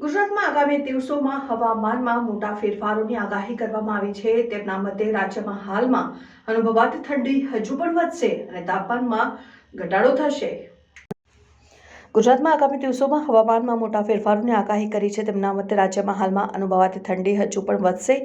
ગુજરાતમાં આગામી દિવસોમાં હવામાનમાં મોટા ફેરફારોની આગાહી કરવામાં આવી છે. તેમના મતે રાજ્યમાં હાલમાં અનુભવાતી ઠંડી હજુ પણ વધશે અને તાપમાનમાં ઘટાડો થશે. ગુજરાતમાં આગામી દિવસોમાં હવામાનમાં મોટા ફેરફારોની આગાહી કરી છે. તેમના મતે રાજ્યમાં હાલમાં અનુભવાતી ઠંડી હજુ પણ વધશે.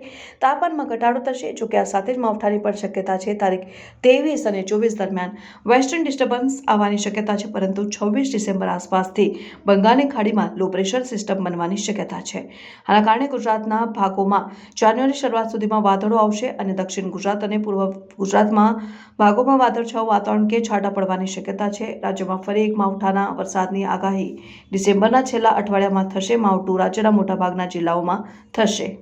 તાપમાનમાં ઘટાડો થશે, જોકે આ સાથે જ માવઠાની પણ શક્યતા છે. તારીખ ત્રેવીસ અને ચોવીસ દરમિયાન વેસ્ટર્ન ડિસ્ટર્બન્સ આવવાની શક્યતા છે, પરંતુ છવ્વીસ ડિસેમ્બર આસપાસથી બંગાળની ખાડીમાં લો પ્રેશર સિસ્ટમ બનવાની શક્યતા છે. આના કારણે ગુજરાતના ભાગોમાં જાન્યુઆરી શરૂઆત સુધીમાં વાદળો આવશે અને દક્ષિણ ગુજરાત અને પૂર્વ ગુજરાતમાં ભાગોમાં વાદળછાયું વાતાવરણ કે છાંટા પડવાની શક્યતા છે. રાજ્યમાં ફરી એક માવઠાના વરસાદની આગાહી ડિસેમ્બરના છેલ્લા અઠવાડિયામાં થશે. માવઠું રાજ્યના મોટાભાગના જિલ્લાઓમાં થશે.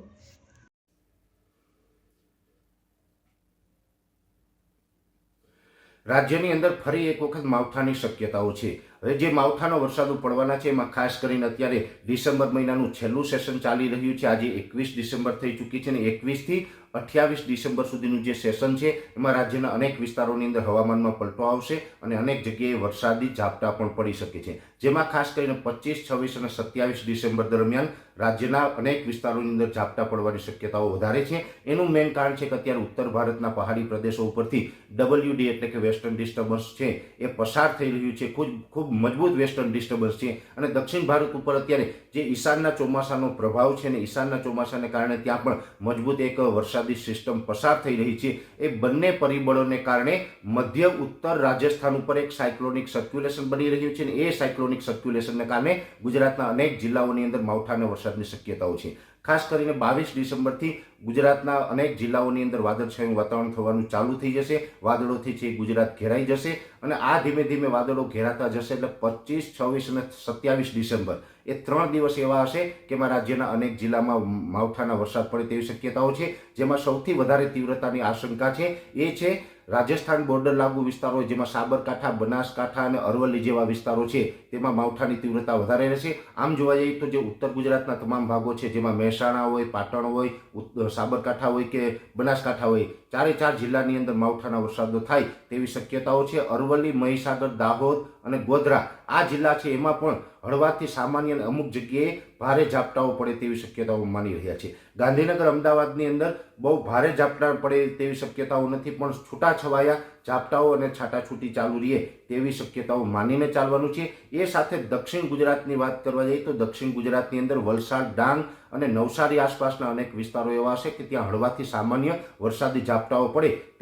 રાજ્યની અંદર ફરી એક વખત માવઠાની શક્યતાઓ છે. જે માવઠાનો વરસાદો પડવાના છે, એમાં ખાસ કરીને અત્યારે ડિસેમ્બર મહિનાનું છેલ્લું સેશન ચાલી રહ્યું છે. આજે એકવીસ ડિસેમ્બર થઈ ચૂકી છે અને એકવીસથી અઠ્યાવીસ ડિસેમ્બર સુધીનું જે સેશન છે, એમાં રાજ્યના અનેક વિસ્તારોની અંદર હવામાનમાં પલટો આવશે અને અનેક જગ્યાએ વરસાદી ઝાપટા પણ પડી શકે છે. જેમાં ખાસ કરીને પચીસ, છવ્વીસ અને સત્યાવીસ ડિસેમ્બર દરમિયાન રાજ્યના અનેક વિસ્તારોની અંદર ઝાપટા પડવાની શક્યતાઓ વધારે છે. એનું મેઇન કારણ છે કે અત્યારે ઉત્તર ભારતના પહાડી પ્રદેશો ઉપરથી ડબલ્યુડી એટલે કે વેસ્ટર્ન ડિસ્ટર્બન્સ છે, એ પસાર થઈ રહ્યું છે. ખૂબ ખૂબ મજબૂત વેસ્ટર્ન ડિસ્ટર્બન્સ છે. અને દક્ષિણ ભારત ઉપર અત્યારે જે ઈશાનના ચોમાસાનો પ્રભાવ છે ને ઈશાનના ચોમાસાને કારણે ત્યાં પણ મજબૂત એક વરસાદી સિસ્ટમ પસાર થઈ રહી છે. એ બંને પરિબળોને કારણે મધ્ય ઉત્તર રાજસ્થાન ઉપર એક સાયક્લોનિક સર્ક્યુલેશન બની રહ્યું છે ને એ સાયક્લોનિક સર્ક્યુલેશનને કારણે ગુજરાતના અનેક જિલ્લાઓની અંદર માવઠાના વરસાદની શક્યતાઓ છે. ખાસ કરીને બાવીસ ડિસેમ્બરથી ગુજરાતના અનેક જિલ્લાઓની અંદર વાદળછાયું વાતાવરણ થવાનું ચાલુ થઈ જશે. વાદળોથી છે ગુજરાત ઘેરાઈ જશે અને આ ધીમે ધીમે વાદળો ઘેરાતા જશે એટલે પચીસ, છવ્વીસ અને સત્યાવીસ ડિસેમ્બર. એ ત્રણ દિવસ એવા હશે કે એમાં રાજ્યના અનેક જિલ્લામાં માવઠાના વરસાદ પડે તેવી શક્યતાઓ છે. જેમાં સૌથી વધારે તીવ્રતાની આશંકા છે એ છે રાજસ્થાન બોર્ડર લાગુ વિસ્તારો જેમાં સાબરકાંઠા, બનાસકાંઠા અને અરવલ્લી જેવા વિસ્તારો છે, તેમાં માવઠાની તીવ્રતા વધારે રહેશે. આમ જોવા જઈએ તો જે ઉત્તર ગુજરાતના તમામ ભાગો છે, જેમાં મહેસાણા હોય, પાટણ હોય સાબરકાંઠા હોય કે બનાસકાંઠા હોય, ચારે ચાર જિલ્લાની અંદર માવઠાના વરસાદો થાય તેવી શક્યતાઓ છે. અરવલ્લી, મહીસાગર, દાહોદ અને ગોધરા આ જિલ્લા છે. એમાં પણ હળવાથી સામાન્ય અને અમુક જગ્યાએ ભારે ઝાપટાઓ પડે તેવી શક્યતાઓ માની રહ્યા છે. ગાંધીનગર, અમદાવાદની અંદર બહુ ભારે ઝાપટા પડે તેવી શક્યતાઓ નથી, પણ છૂટાછવાયા ઝાપટાઓ અને છાટાછૂટી ચાલુ રહે તેવી શક્યતાઓ માનીને ચાલવાનું છે. એ સાથે દક્ષિણ ગુજરાતની વાત કરવા જઈએ તો દક્ષિણ ગુજરાતની અંદર વલસાડ, ડાંગ અને નવસારી આસપાસના અનેક વિસ્તારો એવા હશે કે ત્યાં હળવાથી સામાન્ય વરસાદી ઝાપટાઓ પડે